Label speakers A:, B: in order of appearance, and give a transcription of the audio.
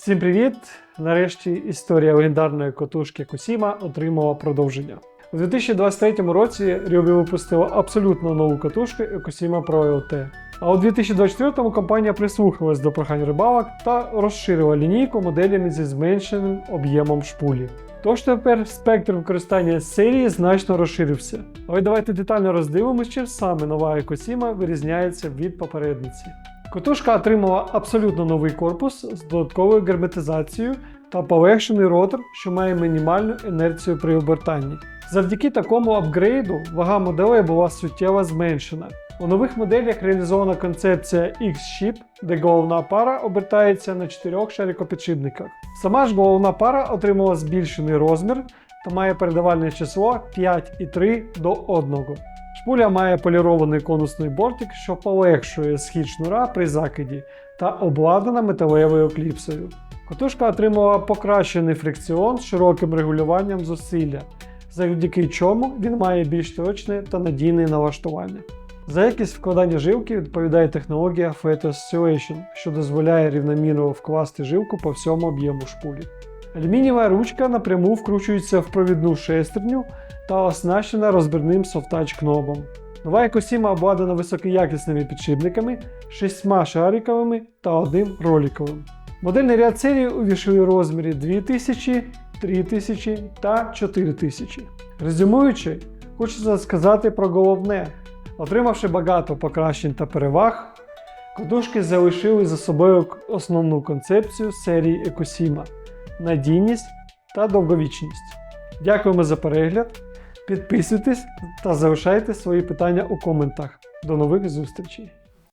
A: Всім привіт! Нарешті історія легендарної котушки Косіма отримала продовження. У 2023 році Ryobi випустила абсолютно нову катушку Ekosima Pro LT. А у 2024 компанія прислухалась до прохань рибалок та розширила лінійку моделями зі зменшеним об'ємом шпулі. Тож тепер спектр використання серії значно розширився. Але давайте детально роздивимось, чим саме нова Ekosima вирізняється від попередниці. Котушка отримала абсолютно новий корпус з додатковою герметизацією та полегшений ротор, що має мінімальну інерцію при обертанні. Завдяки такому апгрейду вага моделей була суттєво зменшена. У нових моделях реалізована концепція X-Ship, де головна пара обертається на чотирьох шарикопідшипниках. Сама ж головна пара отримала збільшений розмір та має передавальне число 5,3 до 1. Шпуля має полірований конусний бортик, що полегшує схід шнура при закиді та обладнана металевою кліпсою. Котушка отримала покращений фрикціон з широким регулюванням зусилля, завдяки чому він має більш точне та надійне налаштування. За якість вкладання жилки відповідає технологія Fat Oscillation, що дозволяє рівномірно вкласти жилку по всьому об'єму шпулі. Алюмінієва ручка напряму вкручується в провідну шестерню та оснащена розбірним софтач кнопом. Нова Екосіма обладнана високоякісними підшипниками, шістьма шариковими та одним роликовим. Модельний ряд серії увійшли у розмірі 2000, 3000 та 4000. Резюмуючи, хочеться сказати про головне. Отримавши багато покращень та переваг, кодушки залишили за собою основну концепцію серії Екосіма надійність та довговічність. Дякуємо за перегляд. Підписуйтесь та залишайте свої питання у коментах. До нових зустрічей!